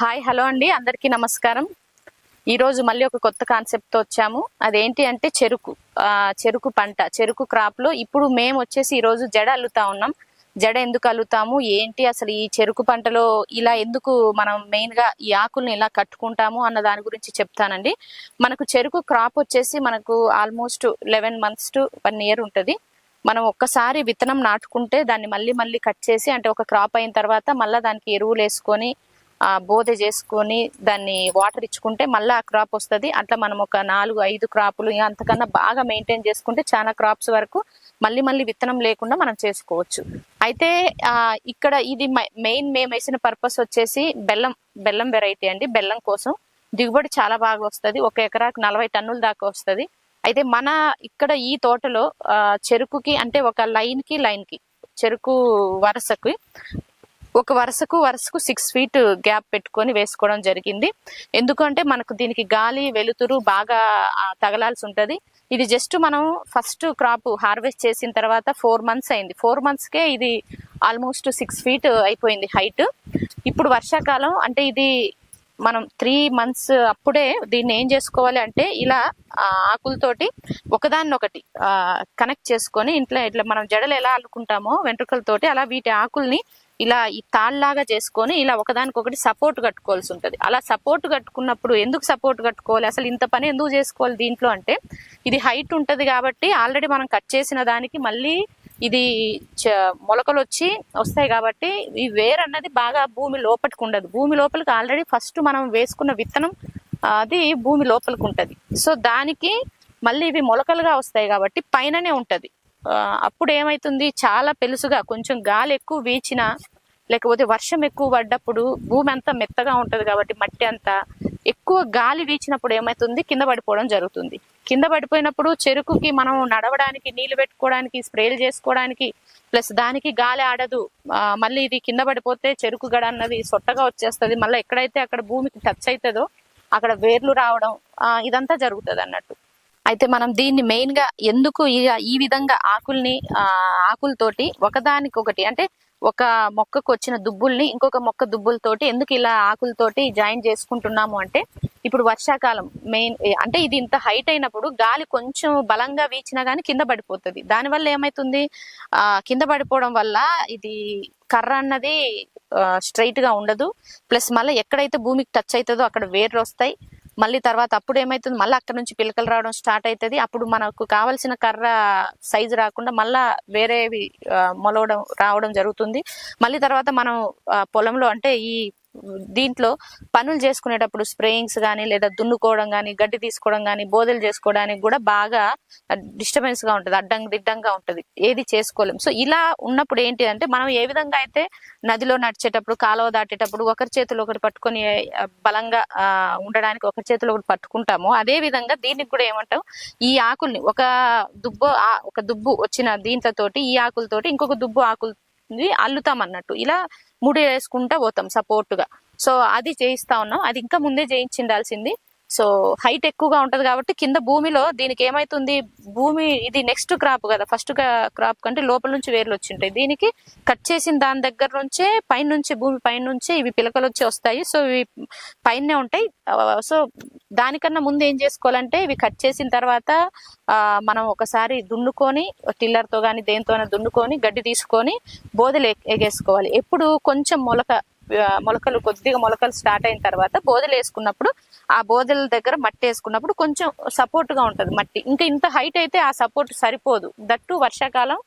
Hi hello అండి. అందరికీ నమస్కారం. ఈరోజు మళ్ళీ ఒక కొత్త కాన్సెప్ట్తో వచ్చాము. అదేంటి అంటే చెరుకు చెరుకు పంట చెరుకు క్రాప్లో ఇప్పుడు మేము వచ్చేసి ఈరోజు జడ అల్లుతా ఉన్నాం. జడ ఎందుకు అల్లుతాము? ఏంటి అసలు ఈ చెరుకు పంటలో ఇలా ఎందుకు మనం మెయిన్గా ఈ ఆకుల్ని ఇలా కట్టుకుంటాము అన్న దాని గురించి చెప్తానండి. మనకు చెరుకు క్రాప్ వచ్చేసి మనకు almost eleven months to one year ఉంటుంది. మనం ఒక్కసారి విత్తనం నాటుకుంటే దాన్ని మళ్ళీ మళ్ళీ కట్ చేసి అంటే ఒక క్రాప్ అయిన తర్వాత మళ్ళీ దానికి ఎరువులు వేసుకొని బోధ చేసుకొని దాన్ని వాటర్ ఇచ్చుకుంటే మళ్ళీ ఆ క్రాప్ వస్తుంది. అట్లా మనం ఒక నాలుగు ఐదు క్రాపులు అంతకన్నా బాగా మెయింటైన్ చేసుకుంటే చాలా క్రాప్స్ వరకు మళ్ళీ మళ్ళీ విత్తనం లేకుండా మనం చేసుకోవచ్చు. అయితే ఇక్కడ ఇది మెయిన్ మేము వేసిన పర్పస్ వచ్చేసి బెల్లం బెల్లం వెరైటీ అండి. బెల్లం కోసం దిగుబడి చాలా బాగా వస్తది. ఒక ఎకరాకు నలభై టన్నుల దాకా వస్తది. అయితే మన ఇక్కడ ఈ తోటలో చెరుకుకి అంటే ఒక లైన్కి లైన్కి చెరుకు వరుసకి ఒక వరుసకు వరుసకు సిక్స్ ఫీట్ గ్యాప్ పెట్టుకొని వేసుకోవడం జరిగింది. ఎందుకంటే మనకు దీనికి గాలి వెలుతురు బాగా తగలాల్సి ఉంటుంది. ఇది జస్ట్ మనం ఫస్ట్ క్రాప్ హార్వెస్ట్ చేసిన తర్వాత ఫోర్ మంత్స్ అయింది. ఫోర్ మంత్స్కే ఇది ఆల్మోస్ట్ సిక్స్ ఫీట్ అయిపోయింది హైట్ ఇప్పుడు వర్షాకాలం అంటే ఇది మనం త్రీ మంత్స్ అప్పుడే దీన్ని ఏం చేసుకోవాలి అంటే ఇలా ఆకులతోటి ఒకదాన్నొకటి కనెక్ట్ చేసుకొని ఇంట్లో ఇట్లా మనం జడలు ఎలా అల్లుకుంటామో వెంట్రుకలతోటి అలా వీటి ఆకుల్ని ఇలా ఈ తాళ్ళలాగా చేసుకొని ఇలా ఒకదానికొకటి సపోర్ట్ కట్టుకోవాల్సి ఉంటుంది. అలా సపోర్ట్ కట్టుకున్నప్పుడు ఎందుకు సపోర్ట్ కట్టుకోవాలి? అసలు ఇంత పని ఎందుకు చేసుకోవాలి దీంట్లో అంటే ఇది హైట్ ఉంటుంది కాబట్టి ఆల్రెడీ మనం కట్ చేసిన దానికి మళ్ళీ ఇది చ- మొలకలు వచ్చి వస్తాయి కాబట్టి ఈ వేర్ అన్నది బాగా భూమి లోపలికి ఉండదు. భూమి లోపలికి ఆల్రెడీ ఫస్ట్ మనం వేసుకున్న విత్తనం అది భూమి లోపలికి ఉంటుంది. సో దానికి మళ్ళీ ఇవి మొలకలుగా వస్తాయి కాబట్టి పైననే ఉంటుంది. అప్పుడు ఏమైతుంది చాలా పెలుసుగా కొంచెం గాలి ఎక్కువ వీచినా లేకపోతే వర్షం ఎక్కువ పడ్డప్పుడు భూమి అంతా మెత్తగా ఉంటది కాబట్టి మట్టి అంతా ఎక్కువ గాలి వీచినప్పుడు ఏమైతుంది? కింద పడిపోవడం జరుగుతుంది. కింద పడిపోయినప్పుడు చెరుకుకి మనం నడవడానికి నీళ్ళు పెట్టుకోవడానికి స్ప్రేలు చేసుకోవడానికి ప్లస్ దానికి గాలి ఆడదు. మళ్ళీ ఇది కింద పడిపోతే చెరుకు గడ అన్నది సొట్టగా వచ్చేస్తుంది. మళ్ళీ ఎక్కడైతే అక్కడ భూమికి టచ్ అవుతుందో అక్కడ వేర్లు రావడం ఇదంతా జరుగుతుంది అన్నట్టు అయితే మనం దీన్ని మెయిన్గా ఎందుకు ఈ- ఈ విధంగా ఆకుల్ని ఆకులతోటి ఒకదానికొకటి అంటే ఒక మొక్కకు వచ్చిన దుబ్బుల్ని ఇంకొక మొక్క దుబ్బులతోటి ఎందుకు ఇలా ఆకులతోటి జాయిన్ చేసుకుంటున్నాము అంటే ఇప్పుడు వర్షాకాలం మెయిన్ అంటే ఇది ఇంత హైట్ అయినప్పుడు గాలి కొంచెం బలంగా వీచినా గానీ కింద పడిపోతుంది. దానివల్ల ఏమైతుంది? ఆ కింద పడిపోవడం వల్ల ఇది కర్ర అన్నది స్ట్రైట్గా ఉండదు. ప్లస్ మళ్ళీ ఎక్కడైతే భూమికి టచ్ అవుతుందో అక్కడ వేర్లు వస్తాయి. మళ్ళీ తర్వాత అప్పుడు ఏమైతుంది? మళ్ళీ అక్కడ నుంచి పిలకలు రావడం స్టార్ట్ అవుతుంది అప్పుడు మనకు కావలసిన కర్ర సైజు రాకుండా మళ్ళా వేరేవి మొలవడం రావడం జరుగుతుంది. మళ్ళీ తర్వాత మనం పొలంలో అంటే ఈ దీంట్లో పనులు చేసుకునేటప్పుడు స్ప్రేయింగ్స్ కానీ లేదా దున్నుకోవడం కానీ గడ్డి తీసుకోవడం కానీ బోదెలు చేసుకోవడానికి కూడా బాగా డిస్టర్బెన్స్గా ఉంటది అడ్డంగా దిడ్డంగా ఉంటది. ఏది చేసుకోలేము సో ఇలా ఉన్నప్పుడు ఏంటి అంటే మనం ఏ విధంగా అయితే నదిలో నడిచేటప్పుడు కాలువ దాటేటప్పుడు ఒకరి చేతిలో ఒకటి పట్టుకొని బలంగా ఆ, ఉండడానికి ఒకరి చేతిలో ఒకటి పట్టుకుంటామో అదే విధంగా దీనికి కూడా ఏమంటాం ఈ ఆకుల్ని ఒక దుబ్బు ఆ- ఒక దుబ్బు వచ్చిన దీంట్లతోటి ఈ ఆకులతోటి ఇంకొక దుబ్బు ఆకులు అల్లుతాం అన్నట్టు. ఇలా ముడి వేసుకుంటా పోతాం సపోర్ట్గా సో అది చేయిస్తా ఉన్నాం. అది ఇంకా ముందే చేయించిండాల్సింది. సో హైట్ ఎక్కువగా ఉంటది కాబట్టి కింద భూమిలో దీనికి ఏమైతుంది? భూమి ఇది నెక్స్ట్ క్రాప్ కదా ఫస్ట్ క్రాప్ కంటే లోపల నుంచి వేర్లు వచ్చి ఉంటాయి దీనికి కట్ చేసిన దాని దగ్గర నుంచే పైన నుంచి భూమి పైన నుంచే ఇవి పిలకలు వచ్చి వస్తాయి. సో ఇవి పైనే ఉంటాయి. సో దానికన్నా ముందు ఏం చేసుకోవాలంటే ఇవి కట్ చేసిన తర్వాత మనం ఒకసారి దున్నుకొని టిల్లర్తో కానీ దేనితోనే దున్నుకొని గడ్డి తీసుకొని బోదెలు ఎగేసుకోవాలి. ఎప్పుడు కొంచెం మొలక మొలకలు కొద్దిగా మొలకలు స్టార్ట్ అయిన తర్వాత బోదెలు వేసుకున్నప్పుడు ఆ బోదెల దగ్గర మట్టి వేసుకున్నప్పుడు కొంచెం సపోర్ట్గా మట్టి. ఇంకా ఇంత హైట్ అయితే ఆ సపోర్ట్ సరిపోదు. దట్టు వర్షాకాలం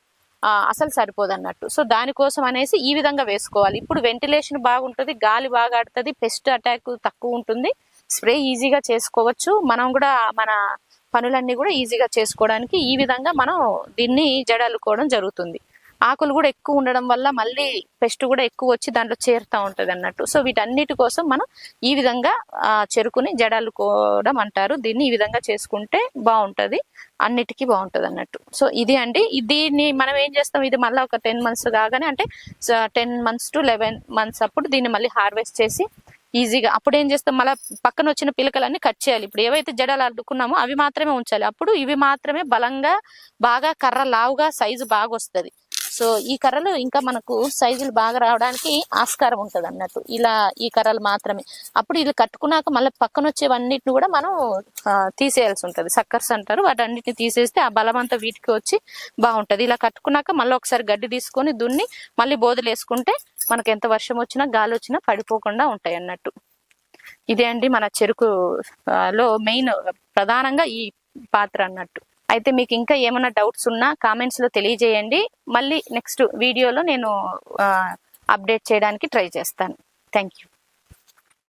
అసలు సరిపోదు అన్నట్టు. సో దానికోసం అనేసి ఈ విధంగా వేసుకోవాలి. ఇప్పుడు వెంటిలేషన్ బాగుంటుంది గాలి బాగా ఆడుతుంది పెస్ట్ అటాక్ తక్కువ ఉంటుంది. స్ప్రే ఈజీగా చేసుకోవచ్చు. మనం కూడా మన పనులన్నీ కూడా ఈజీగా చేసుకోవడానికి ఈ విధంగా మనం దీన్ని జడలుకోవడం జరుగుతుంది. ఆకులు కూడా ఎక్కువ ఉండడం వల్ల మళ్ళీ పెస్ట్ కూడా ఎక్కువ వచ్చి దాంట్లో చేరుతా ఉంటుంది అన్నట్టు. సో వీటన్నిటి కోసం మనం ఈ విధంగా చెరుకుని జడలుకోవడం అంటారు. దీన్ని ఈ విధంగా చేసుకుంటే బాగుంటది. అన్నిటికీ బాగుంటుంది అన్నట్టు. సో ఇది అండి. దీన్ని మనం ఏం చేస్తాం? ఇది మళ్ళీ ఒక టెన్ మంత్స్ కాగానే అంటే ten months to eleven months అప్పుడు దీన్ని మళ్ళీ హార్వెస్ట్ చేసి ఈజీగా. అప్పుడు ఏం చేస్తాం? మళ్ళీ పక్కన వచ్చిన పిలకలన్నీ కట్ చేయాలి. ఇప్పుడు ఏవైతే జడలు అడ్డుకున్నామో అవి మాత్రమే ఉంచాలి. అప్పుడు ఇవి మాత్రమే బలంగా బాగా కర్ర లావుగా సైజు బాగా వస్తది సో ఈ కర్రలు ఇంకా మనకు సైజులు బాగా రావడానికి ఆస్కారం ఉంటుంది అన్నట్టు. ఇలా ఈ కర్రలు మాత్రమే. అప్పుడు ఇది కట్టుకున్నాక మళ్ళీ పక్కన వచ్చేవన్నిటిని కూడా మనం తీసేయాల్సి ఉంటుంది. సక్కర్స్ అంటారు. వాటన్నిటిని తీసేస్తే ఆ బలం అంతా వీటికి వచ్చి బాగుంటుంది. ఇలా కట్టుకున్నాక మళ్ళీ ఒకసారి గడ్డి తీసుకొని దున్ని మళ్ళీ బోదలు వేసుకుంటే మనకు ఎంత వర్షం వచ్చినా గాలి వచ్చినా పడిపోకుండా ఉంటాయి అన్నట్టు. ఇదే అండి మన చెరుకు లో మెయిన్ ప్రధానంగా ఈ పాత్ర అన్నట్టు. అయితే మీకు ఇంకా ఏమైనా డౌట్స్ ఉన్నా కామెంట్స్లో తెలియజేయండి. మళ్ళీ నెక్స్ట్ వీడియోలో నేను అప్డేట్ చేయడానికి ట్రై చేస్తాను. Thank you